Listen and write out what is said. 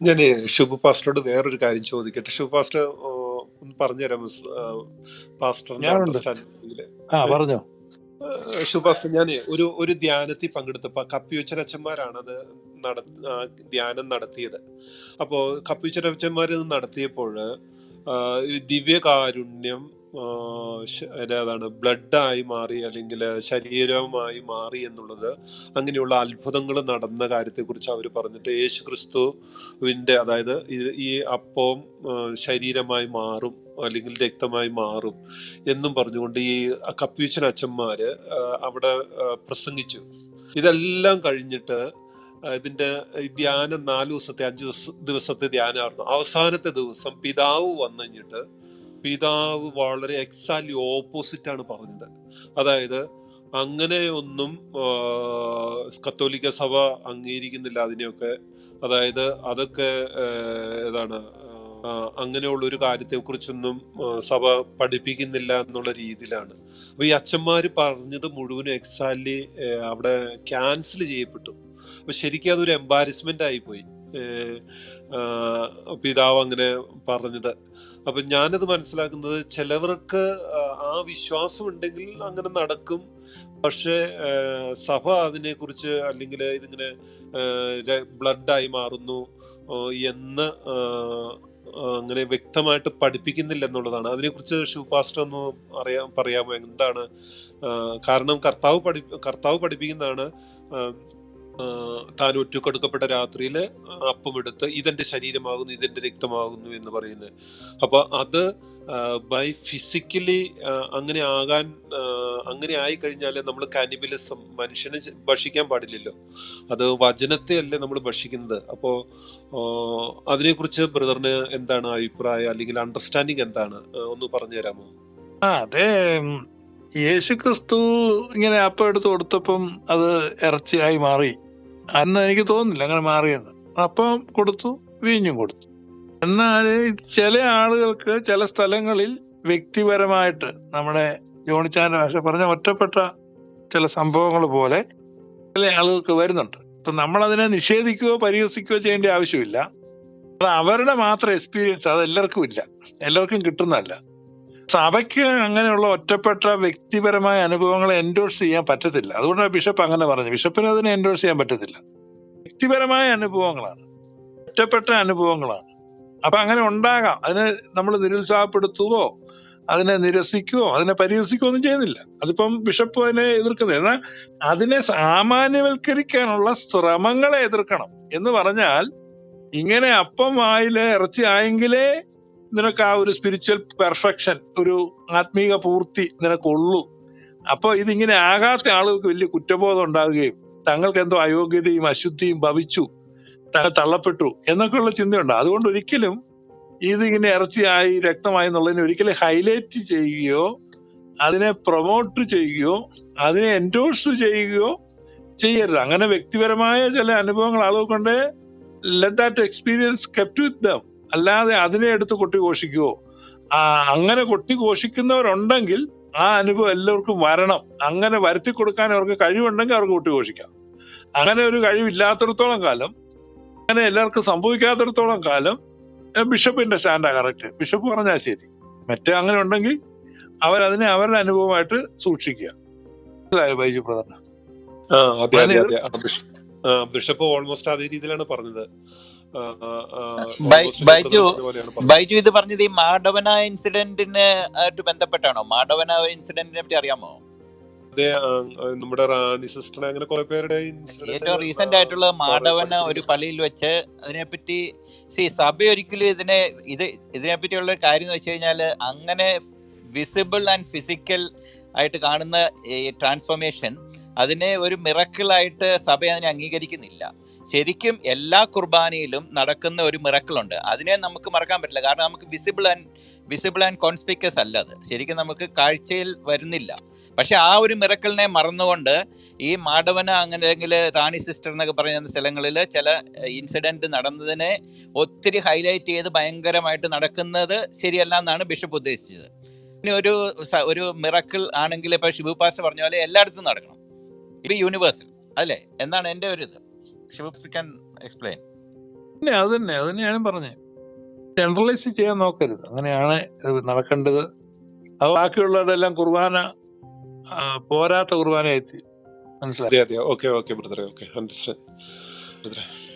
ഞാൻ ഷുബു പാസ്റ്ററോട് വേറൊരു കാര്യം ചോദിക്കട്ടെ. ഷുബു പാസ്റ്റർ ഒന്ന് പറഞ്ഞുതരാം പാസ്റ്ററിന്റെ. അണ്ടർസ്റ്റാൻഡിംഗിൽ പറഞ്ഞോ. ഷുബു ഞാൻ ഒരു ഒരു ധ്യാനത്തിൽ പങ്കെടുത്തപ്പോ കപ്പിവച്ചരച്ചന്മാരാണ് അത് നട ധ്യാനം നടത്തിയത്. അപ്പോ കപ്പിവച്ചരച്ചന്മാർ ഇത് നടത്തിയപ്പോൾ ദിവ്യകാരുണ്യം ഏതാണ് ബ്ലഡായി മാറി അല്ലെങ്കിൽ ശരീരമായി മാറി എന്നുള്ളത് അങ്ങനെയുള്ള അത്ഭുതങ്ങൾ നടന്ന കാര്യത്തെക്കുറിച്ച് അവർ പറഞ്ഞിട്ട് യേശു ക്രിസ്തുവിന്റെ അതായത് ഈ- അപ്പവും അപ്പം ശരീരമായി മാറും അല്ലെങ്കിൽ രക്തമായി മാറും എന്നും പറഞ്ഞുകൊണ്ട് ഈ കപ്പീച്ചൻ അച്ഛന്മാര് അവിടെ പ്രസംഗിച്ചു. ഇതെല്ലാം കഴിഞ്ഞിട്ട് ഇതിന്റെ ധ്യാനം നാല് ദിവസത്തെ അഞ്ച് ദിവസ- ദിവസത്തെ ധ്യാനമായിരുന്നു അവസാനത്തെ ദിവസം പിതാവ് വന്നു കഴിഞ്ഞിട്ട് പിതാവ് വളരെ എക്സാക്ട്ലി ഓപ്പോസിറ്റ് ആണ് പറഞ്ഞത്. അതായത് അങ്ങനെ ഒന്നും കത്തോലിക്ക സഭ അംഗീകരിക്കുന്നില്ല അതിനെയൊക്കെ. അതായത് അതൊക്കെ ഏതാണ് അങ്ങനെയുള്ള ഒരു കാര്യത്തെ കുറിച്ചൊന്നും സഭ പഠിപ്പിക്കുന്നില്ല എന്നുള്ള രീതിയിലാണ്. അപ്പൊ ഈ അച്ഛന്മാര് പറഞ്ഞത് മുഴുവനും എക്സാക്ട്ലി അവിടെ ക്യാൻസൽ ചെയ്യപ്പെട്ടു. അപ്പൊ ശരിക്കും അതൊരു എംബാരസ്മെന്റ് ആയിപ്പോയി പിതാവ് അങ്ങനെ പറഞ്ഞത്. അപ്പൊ ഞാനത് മനസ്സിലാക്കുന്നത് ചിലവർക്ക് ആ വിശ്വാസം ഉണ്ടെങ്കിൽ അങ്ങനെ നടക്കും. പക്ഷേ സഭ അതിനെക്കുറിച്ച് അല്ലെങ്കിൽ ഇതിങ്ങനെ ബ്ലഡായി മാറുന്നു എന്ന് അങ്ങനെ വ്യക്തമായിട്ട് പഠിപ്പിക്കുന്നില്ല എന്നുള്ളതാണ്. അതിനെക്കുറിച്ച് ഷൂ പാസ്റ്റർ ഒന്ന് അറിയാ പറയാമോ? എന്താണ് കാരണം കർത്താവ് പഠി കർത്താവ് പഠിപ്പിക്കുന്നതാണ് താൻ ഒറ്റക്കൊടുക്കപ്പെട്ട രാത്രിയിൽ അപ്പമെടുത്ത് ഇതെന്റെ ശരീരമാകുന്നു ഇതെന്റെ രക്തമാകുന്നു എന്ന് പറയുന്നത് അപ്പൊ അത് ബൈ ഫിസിക്കലി അങ്ങനെ ആകാൻ അങ്ങനെ ആയി കഴിഞ്ഞാൽ നമ്മൾ കാനിബിലിസം മനുഷ്യനെ ഭക്ഷിക്കാൻ പാടില്ലല്ലോ. അത് വചനത്തെ അല്ലേ നമ്മൾ ഭക്ഷിക്കുന്നത്. അപ്പോ ആഹ് അതിനെക്കുറിച്ച് ബ്രദറിന് എന്താണ് അഭിപ്രായം? അല്ലെങ്കിൽ അണ്ടർസ്റ്റാൻഡിങ് എന്താണ്? ഒന്ന് പറഞ്ഞു തരാമോ ആ അതെ യേശു ക്രിസ്തു ഇങ്ങനെ അപ്പം എടുത്ത് കൊടുത്തപ്പം അത് ഇറച്ചിയായി മാറി. അന്ന് എനിക്ക് തോന്നുന്നില്ല അങ്ങനെ മാറിയെന്ന്. അപ്പം കൊടുത്തു വീഞ്ഞും കൊടുത്തു. എന്നാൽ ചില ആളുകൾക്ക് ചില സ്ഥലങ്ങളിൽ വ്യക്തിപരമായിട്ട് നമ്മുടെ ജോണിച്ചാന്റെ ഭാഷ പറഞ്ഞ ഒറ്റപ്പെട്ട ചില സംഭവങ്ങൾ പോലെ ചില ആളുകൾക്ക് വരുന്നുണ്ട്. അപ്പം നമ്മളതിനെ നിഷേധിക്കുകയോ പരിഹസിക്കുകയോ ചെയ്യേണ്ട ആവശ്യമില്ല. അത് അവരുടെ മാത്രം എക്സ്പീരിയൻസ് അത് എല്ലാവർക്കും ഇല്ല. എല്ലാവർക്കും കിട്ടുന്നതല്ല. സഭയ്ക്ക് അങ്ങനെയുള്ള ഒറ്റപ്പെട്ട വ്യക്തിപരമായ അനുഭവങ്ങളെ എൻഡോഴ്സ് ചെയ്യാൻ പറ്റത്തില്ല. അതുകൊണ്ടാണ് ബിഷപ്പ് അങ്ങനെ പറഞ്ഞു. ബിഷപ്പിന് അതിനെ എൻഡോഴ്സ് ചെയ്യാൻ പറ്റത്തില്ല. വ്യക്തിപരമായ അനുഭവങ്ങളാണ്. ഒറ്റപ്പെട്ട അനുഭവങ്ങളാണ്. അപ്പൊ അങ്ങനെ ഉണ്ടാകാം. അതിനെ നമ്മൾ നിരുത്സാഹപ്പെടുത്തുകയോ അതിനെ നിരസിക്കുകയോ അതിനെ പരിഹസിക്കുകയോ ഒന്നും ചെയ്യുന്നില്ല. അതിപ്പം ബിഷപ്പ് അതിനെ എതിർക്കുന്നത്. എന്നാൽ അതിനെ സാമാന്യവൽക്കരിക്കാനുള്ള ശ്രമങ്ങളെ എതിർക്കണം എന്ന് പറഞ്ഞാൽ ഇങ്ങനെ അപ്പം വായിൽ ഇറച്ചി ആയെങ്കിലേ നിനക്ക് ആ ഒരു സ്പിരിച്വൽ പെർഫെക്ഷൻ ഒരു ആത്മീക പൂർത്തി നിനക്കുള്ളൂ. അപ്പൊ ഇതിങ്ങനെ ആകാത്ത ആളുകൾക്ക് വലിയ കുറ്റബോധം ഉണ്ടാവുകയും തങ്ങൾക്ക് എന്തോ അയോഗ്യതയും അശുദ്ധിയും ഭവിച്ചു തങ്ങൾ തള്ളപ്പെട്ടു എന്നൊക്കെയുള്ള ചിന്തയുണ്ട്. അതുകൊണ്ട് ഒരിക്കലും ഇതിങ്ങനെ ഇറച്ചിയായി രക്തമായി എന്നുള്ളതിനെ ഒരിക്കലും ഹൈലൈറ്റ് ചെയ്യുകയോ അതിനെ പ്രൊമോട്ട് ചെയ്യുകയോ അതിനെ എൻഡോഴ്സ് ചെയ്യുകയോ ചെയ്യരുത്. അങ്ങനെ വ്യക്തിപരമായ ചില അനുഭവങ്ങൾ ആളുകൾ കൊണ്ട് let that experience kept with them അല്ലാതെ അതിനെ എടുത്ത് കൊട്ടിഘോഷിക്കുവോ ആ അങ്ങനെ കൊട്ടിഘോഷിക്കുന്നവരുണ്ടെങ്കിൽ ആ അനുഭവം എല്ലാവർക്കും വരണം. അങ്ങനെ വരുത്തി കൊടുക്കാൻ അവർക്ക് കഴിവുണ്ടെങ്കിൽ അവർക്ക് കൊട്ടിഘോഷിക്കാം അങ്ങനെ ഒരു കഴിവില്ലാത്തിടത്തോളം കാലം അങ്ങനെ എല്ലാവർക്കും സംഭവിക്കാത്തിടത്തോളം കാലം ബിഷപ്പിന്റെ സ്റ്റാൻഡാ കറക്റ്റ്. ബിഷപ്പ് പറഞ്ഞാൽ ശരി. മറ്റേ അങ്ങനെ ഉണ്ടെങ്കിൽ അവരതിനെ അവരുടെ അനുഭവമായിട്ട് സൂക്ഷിക്കുക. മനസ്സിലായോ ബൈജു പ്രധാന? ബിഷപ്പ് ഓൾമോസ്റ്റ് അതേ രീതിയിലാണ് പറഞ്ഞത്. ബൈജു ബൈജു ഇത് പറഞ്ഞത് ഈ മാടവന ഇൻസിഡന്റിന് ആയിട്ട് ബന്ധപ്പെട്ടാണോ? മാടവന ഇൻസിഡന്റിനെ പറ്റി അറിയാമോ? അതെ നമ്മുടെ റാണി സിസ്റ്റർ അങ്ങനെ കുറെ പേരുടെ ഏറ്റവും റീസെന്റ് ആയിട്ടുള്ള മാടവന ഒരു പള്ളിയിൽ വെച്ച് അതിനെപ്പറ്റി സി സഭ ഒരിക്കലും ഇതിനെ ഇത് ഇതിനെപ്പറ്റിയുള്ള ഒരു കാര്യം എന്ന് വെച്ച് കഴിഞ്ഞാൽ അങ്ങനെ വിസിബിൾ ആൻഡ് ഫിസിക്കൽ ആയിട്ട് കാണുന്ന ഈ ട്രാൻസ്ഫോർമേഷൻ അതിനെ ഒരു മിറക്കിളായിട്ട് സഭ അതിനെ അംഗീകരിക്കുന്നില്ല. ശരിക്കും എല്ലാ കുർബാനയിലും നടക്കുന്ന ഒരു മിറക്കിളുണ്ട്. അതിനെ നമുക്ക് മറക്കാൻ പറ്റില്ല. കാരണം നമുക്ക് visible and visible and conspicuous അല്ല അത്. ശരിക്കും നമുക്ക് കാഴ്ചയിൽ വരുന്നില്ല. പക്ഷെ ആ ഒരു മിറക്കിളിനെ മറന്നുകൊണ്ട് ഈ മാടവന അങ്ങനെ അല്ലെങ്കിൽ റാണി സിസ്റ്റർ എന്നൊക്കെ പറയുന്ന സ്ഥലങ്ങളിൽ ചില ഇൻസിഡന്റ് നടന്നതിനെ ഒത്തിരി ഹൈലൈറ്റ് ചെയ്ത് ഭയങ്കരമായിട്ട് നടക്കുന്നത് ശരിയല്ല എന്നാണ് ബിഷപ്പ് ഉദ്ദേശിച്ചത്. പിന്നെ ഒരു ഒരു മിറക്കിൾ ആണെങ്കിൽ ഇപ്പോൾ ഷിബു പാസ്റ്റർ പറഞ്ഞ പോലെ എല്ലായിടത്തും നടക്കണം. ഇത് യൂണിവേഴ്സൽ അല്ലേ? എന്നാണ് എന്റെ ഒരു ഇത്? എക്സ്പ്ലെയിൻ പിന്നെ അത് തന്നെ അത് ഞാനും പറഞ്ഞേ. ജനറലൈസ് ചെയ്യാൻ നോക്കരുത്. അങ്ങനെയാണ് നടക്കേണ്ടത്. അത് ബാക്കിയുള്ളവരെല്ലാം കുർബാന പോരാത്ത കുർബാനയായി മനസ്സിലായി? അതെ അതെ. ഓക്കെ ഓക്കെ ബ്രദറെ. ഓക്കെ അണ്ടർസ്റ്റാൻഡ് ബ്രദറെ.